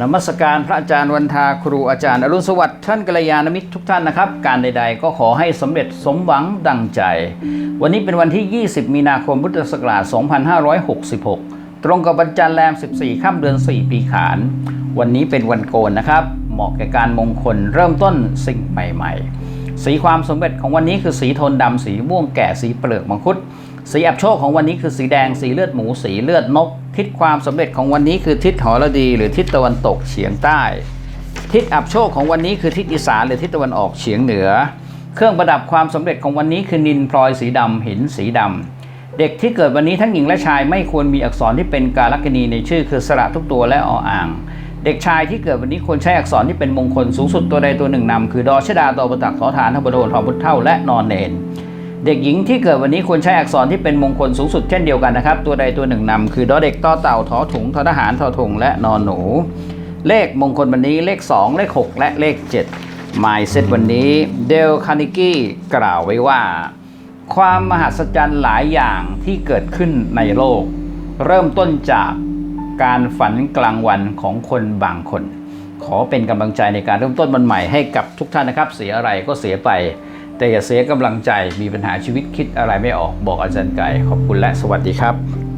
นมัสการพระอาจารย์วันทาครูอาจารย์อรุณสวัสดิ์ท่านกัลยาณมิตรทุกท่านนะครับ การใดๆก็ขอให้สำเร็จสมหวังดังใจ วันนี้เป็นวันที่ 20 มีนาคมพุทธศักราช 2566 ตรงกับวันจันทร์แรม 14ค่ำเดือน 4 ปีขาน วันนี้เป็นวันโกนนะครับ เหมาะแก่การมงคลเริ่มต้นสิ่งใหม่ ๆ สีความสำเร็จของวันนี้คือสีโทนดำสีม่วงแก่สีเปลือกมังคุด สีอับโชคของวันนี้คือสีแดงสีเลือดหมูสีเลือดนก ทิศความสำเร็จของวันนี้คือทิศหอรดี หรือทิศตะวันตกเฉียงใต้ ทิศอับโชคของวันนี้คือทิศอีสานหรือทิศตะวันออกเฉียงเหนือ เครื่องประดับความสำเร็จของวันนี้คือนินพลอยสีดำหินสีดำเด็กที่เกิดวันนี้ทั้งหญิงและชายไม่ควรมีอักษรที่เป็นการลักณีในชื่อคือสระทุกตัวและออ่าง เด็กชายที่เกิดวันนี้ควรใช้อักษรที่เป็นมงคลสูงสุดตัวใดตัวหนึ่งนำคือดอชดาตอประตักทอฐานทบโดนทอพุทเท่าและนอนเนนเด็กหญิงที่เกิดวันนี้ควรใช้อักษรที่เป็นมงคลสูงสุดเช่นเดียวกันนะครับ ตัวใดตัวหนึ่งนำคือดอเด็กต่อเต่าทอถุงทอทหารทอทงและนอนหนู เลขมงคลวันนี้เลข 2 เลข 6 และเลข 7หมายเซตวันนี้เดลคานิกี้กล่าวไว้ว่า ความมหัศจรรย์หลายอย่างที่เกิดขึ้นในโลก เริ่มต้นจาก การฝันกลางวันของคนบางคน ขอเป็นกำลังใจในการเริ่มต้นวันใหม่ให้กับทุกท่านนะครับ เสียอะไรก็เสียไป แต่อย่าเสียกำลังใจมีปัญหาชีวิตคิดอะไรไม่ออกบอกอาจารย์ไก่ขอบคุณและสวัสดีครับ